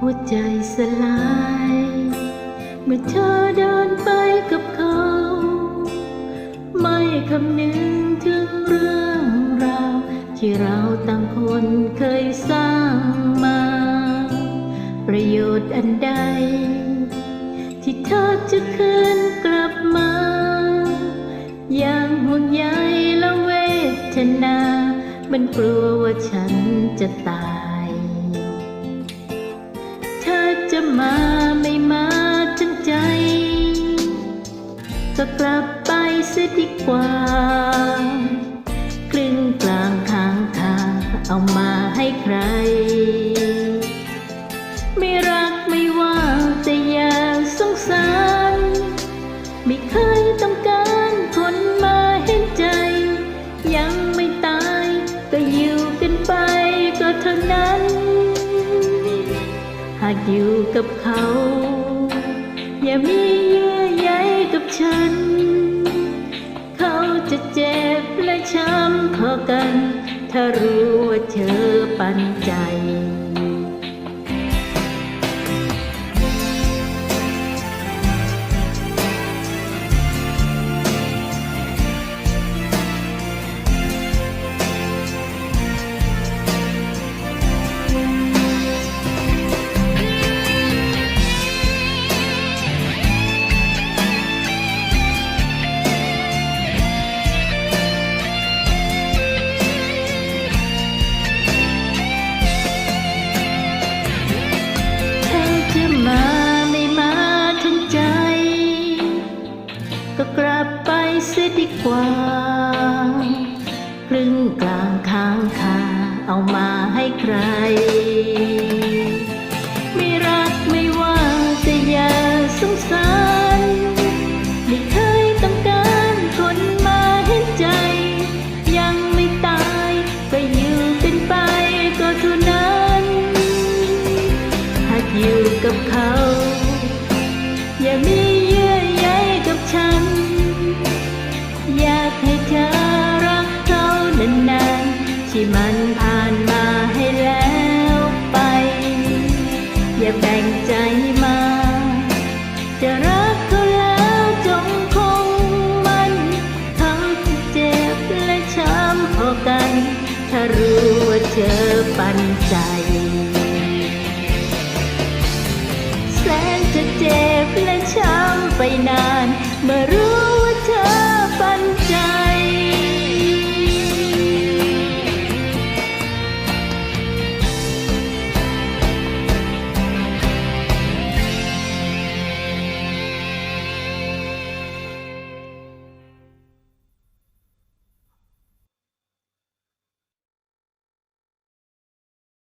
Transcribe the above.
หัวใจสลาย เมื่อเธอเดินไปกับเขา ไม่คำนึงถึงเรื่องราว ที่เราต่างคนเคยสร้างมา ประโยชน์อันใด ที่เธอจะคืนกลับมา อย่างห่วงใยและเวทนา มันกลัวว่าฉันจะตาย มาไม่มาทั้งใจ ก็กลับไปเสียดีกว่า ครึ่งกลางทางทางเอามาให้ใคร ไม่รักไม่ว่าแต่อย่าสงสาร ไม่เคยต้องการคนมาเห็นใจ ยังไม่ตายก็อยู่กันไปก็เท่านั้นากอยู่กับเขา อย่ามีเยื่อใยกับฉัน เขาจะเจ็บและช้ำพอกัน ถ้ารู้ว่าเธอปันใจ กว่าครึ่งกลางค้างคาเอามาให้ใคร ไม่รักไม่ว่าแต่อย่าสงสารไม่เคยต้องการคนมาเห็นใจ ยังไม่ตายก็อยู่เป็นไปก็เท่านั้น หากอยู่กับเขา ธอปันใจ แสนจะเจ็บและช้ำไปนาน